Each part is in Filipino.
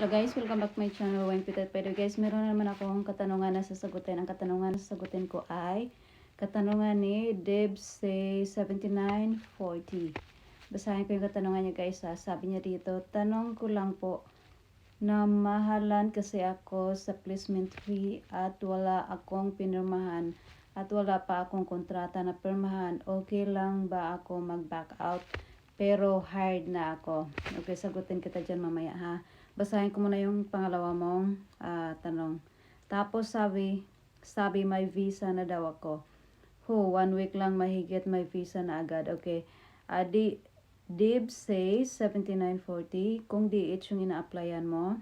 Hello guys, welcome back my channel, Wayne Pitet Pero guys, meron na naman akong katanungan na sasagutin. Ang katanungan na sasagutin ko ay katanungan ni Debs say 7940. Basahin ko yung katanungan niya guys ha. Sabi niya dito, tanong ko lang po, na mahalan kasi ako sa placement fee at wala akong pinirmahan at wala pa akong kontrata na pirmahan. Okay lang ba ako mag-back out? Pero hired na ako. Okay, sagutin kita dyan mamaya ha. Basahin ko muna yung pangalawa mong ah, tanong. Tapos sabi, sabi may visa na daw ako. Ho, one week lang mahigit may visa na agad. Okay. Ah, di, Dib says 7940. Kung DH yung ina-applyan mo,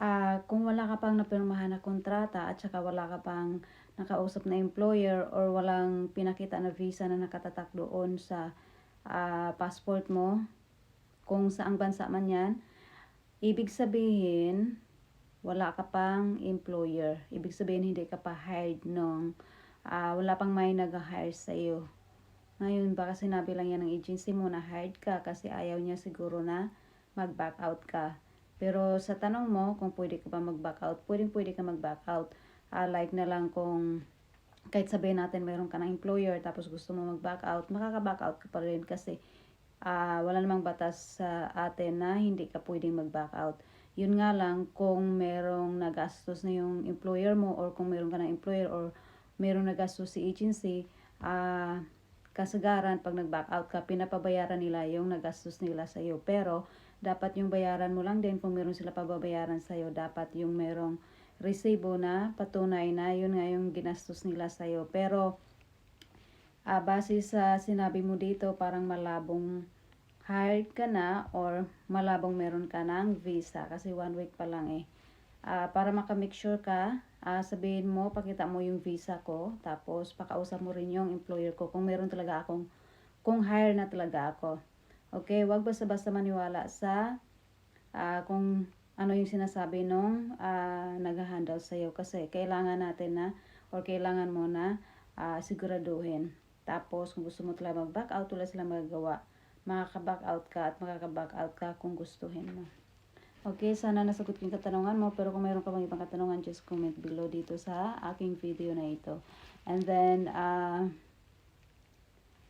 ah kung wala ka pang napirmahan na kontrata at saka wala ka pang nakausap na employer or walang pinakita na visa na nakatatak doon sa ah, passport mo, kung saang bansa man yan, ibig sabihin, wala ka pang employer. Ibig sabihin, hindi ka pa hired nung ah, wala pang may nag-hire sa iyo. Ngayon, baka sinabi lang yan ng agency mo na hired ka kasi ayaw niya siguro na mag-back out ka. Pero sa tanong mo, kung pwede ka ba mag-back out, pwedeng pwede ka mag-back out. Ah, like na lang kung kahit sabihin natin mayroon ka ng employer tapos gusto mo mag-back out, makaka-back out ka pa rin kasi ah, wala namang batas sa atin na hindi ka pwedeng mag-back out. Yun nga lang kung merong nagastos na yung employer mo or kung meron ka ng employer or merong nagastos si agency, ah kasagaran pag nag-back out ka, pinapabayaran nila yung nagastos nila sa iyo. Pero dapat yung bayaran mo lang din kung meron sila pababayaran sa iyo, dapat yung merong resibo na patunay na yun nga yung ginastos nila sa iyo. Pero ah, base sa sinabi mo dito, parang malabong hired ka na or malabong meron ka ng visa kasi one week pa lang eh. Ah, para makamake sure ka, ah, sabihin mo, pakita mo yung visa ko, tapos pakausap mo rin yung employer ko kung meron talaga akong, kung hire na talaga ako. Okay, wag basta-basta maniwala sa ah, kung ano yung sinasabi nung ah, nag-handle sa'yo kasi kailangan natin na or kailangan mo na ah, siguraduhin. Tapos kung gusto mo talaga mag-back out, wala silang magagawa. Makaka-back out ka at makaka-back out ka kung gustuhin mo. Okay, sana nasagot ko yung katanungan mo. Pero kung mayroon ka bang ibang katanungan, just comment below dito sa aking video na ito. And then, ah,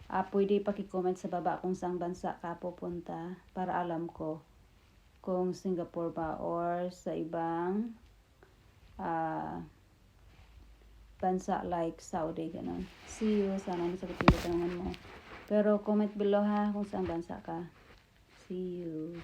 ah pwede paki-comment sa baba kung saan bansa ka pupunta para alam ko kung Singapore ba or sa ibang ah bansa like Saudi, ganun. See you. Sana ko yung katanungan mo. Pero comment below ha kung saan bansa ka. See you.